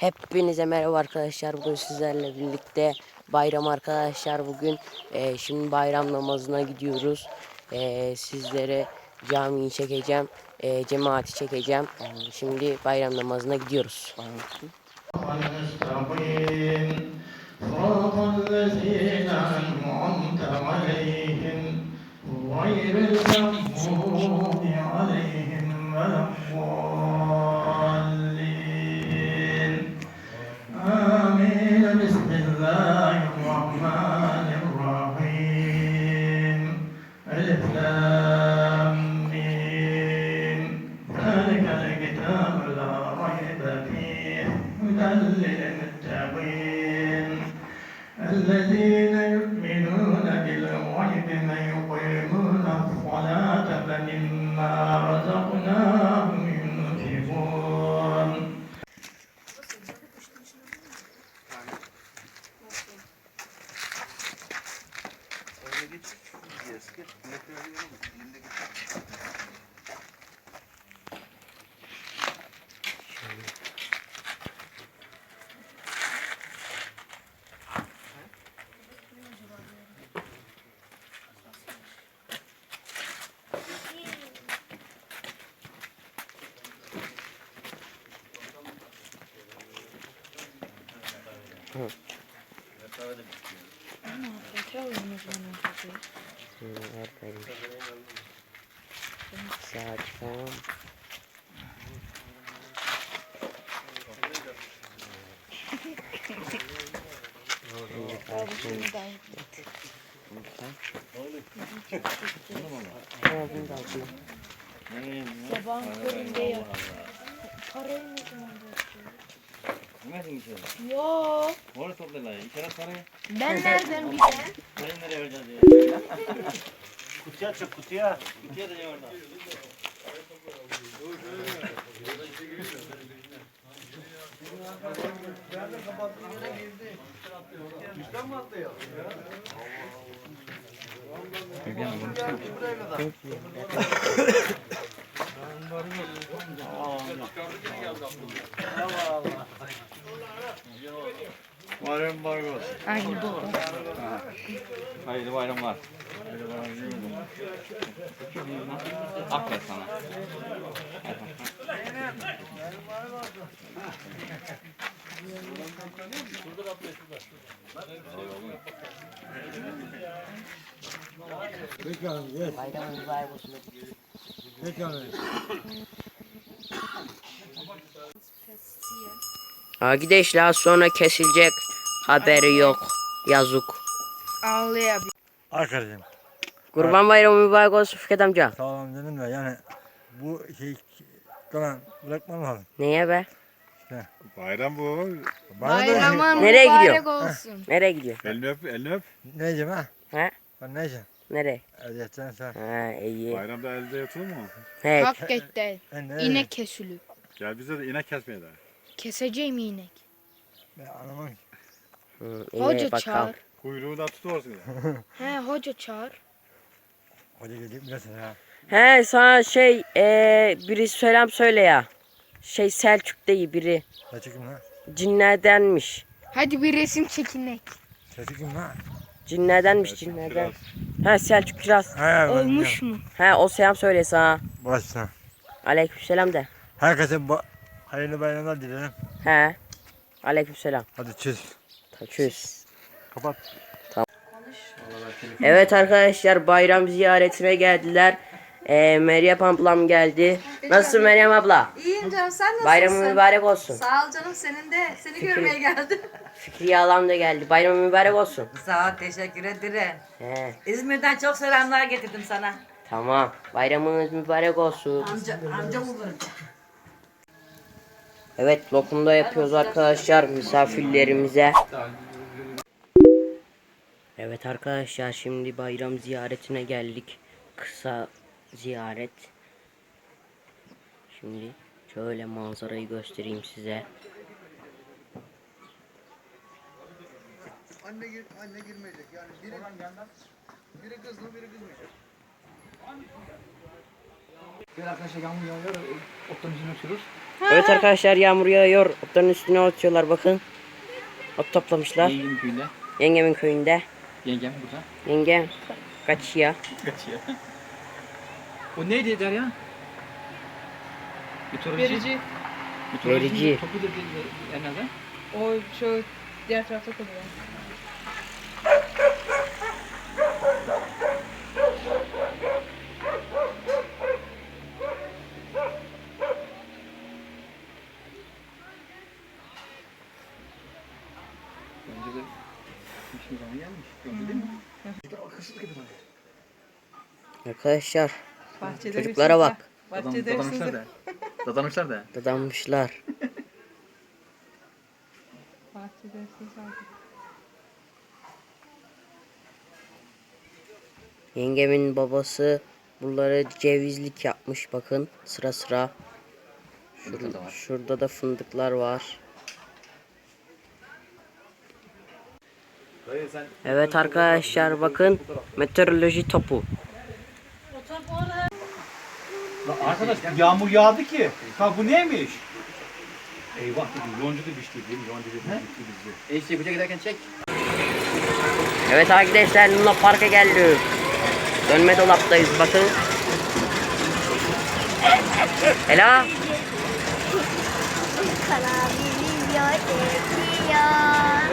Hepinize merhaba arkadaşlar. Bugün sizlerle birlikte bayram arkadaşlar. Bugün e, şimdi bayram namazına gidiyoruz. E, sizlere camiyi çekeceğim. E, cemaati çekeceğim. Şimdi bayram namazına gidiyoruz. المستقيم صراط الذين أنعمت عليهم غير المغضوب عليهم رزقناهم ينفقون Saat falan. Tamam, bunu Da alayım. Sabahın köründe ya. Parayı ne zaman Vermezsin bir şey. Yo. Orada toplarlar. İçeri parayı. Ben nereden bileyim? Parayı nereye vereceğiz diye. Kutuya çık kutuya. İkiye de orada. Bayram mübarek olsun. Aynı doğru. Hayırlı bayramlar. Hayırlı bayramlar. Aferin sana. Bayramın mübarek olsun. Ha gideş la sonra kesilecek. Haberi yok. Yazık. Ağlayabilir. Arkadaşım Kurban bayramı mübarek olsun Fikret amca. sağ olun dedim de yani bu şey kalan bırakmam lazım. Neye be? Bayram bu. Bayramın Nereye mübarek gidiyor? olsun. Nereye gidiyor? Elini öp, elini öp. Ne yiyeceğim ha? He? Ben ne yiyeceğim? Nereye? Eziyetsen sen. Ha iyi. Bayramda elde yatılır mı? He. Hakikaten. Ben ne İnek yiyeceğim? kesülü. Gel bize de inek kesmeye de. Keseceğim inek. Ben anlamam ki. Hı, Hoca çağır. Kuyruğu da tutuyorsun ya. He hoca çağır. Hoca gelip bilirsin ha. He sana şey eee biri selam söyle ya. Şey Selçuk değil biri. Sesi kim ha? Cinlerdenmiş. Hadi bir resim çekinek. Sesi kim ha? Cinlerdenmiş cinlerden. He Selçuk Kiraz. He Olmuş mu? He o selam söyle sana. Başla. Aleykümselam de. Herkese ba- hayırlı bayramlar dilerim. He. Aleykümselam. Hadi çöz. Çüz. Kapat. Evet arkadaşlar bayram ziyaretine geldiler. Ee, Meryem ablam geldi. Nasılsın Meryem abla? İyiyim canım sen nasılsın? Bayramın mübarek olsun. Sağ ol canım senin de seni görmeye geldim. Fikriye ablam da geldi. Bayramın mübarek olsun. Sağ ol teşekkür ederim. He, İzmir'den çok selamlar getirdim sana. tamam. Bayramınız mübarek olsun. Amca, amcam olur. Evet lokumda yapıyoruz arkadaşlar misafirlerimize. Evet arkadaşlar şimdi bayram ziyaretine geldik. Kısa ziyaret. Şimdi şöyle manzarayı göstereyim size. Anne gir, anne girmeyecek. Yani biri, biri kızlı, biri kızmayacak. Bir arkadaşlar yağmur yağıyor, otların içine oturuyoruz. Evet arkadaşlar yağmur yağıyor. Otların üstüne atıyorlar bakın. Ot toplamışlar. Yengem köyünde. Yengemin köyünde. Yengem burada. Yengem kaçıyor. Kaçıyor. o neydi der ya? Meteoroloji. Verici. Meteoroloji Verici. Topudur dedi herhalde. O şu diğer tarafta kalıyor. Arkadaşlar Bahçede çocuklara bak. Bahçede Dadanmışlar da. Dadanmışlar da. Dadanmışlar. Bahçede hırsız aldı. Yengemin babası buraları cevizlik yapmış bakın sıra sıra. Şurada da var. Şurada da fındıklar var. Dayı sen Evet arkadaşlar bakın meteoroloji topu. Arkadaş yağmur yağdı ki. Ha bu neymiş? Eyvah dedim yonca da düştü değil mi? Yonca da düştü bizi. E işte kucak giderken çek. Evet arkadaşlar Luna Park'a geldik. Dönme dolaptayız bakın. Ela Kalabiliyor, çekiyor.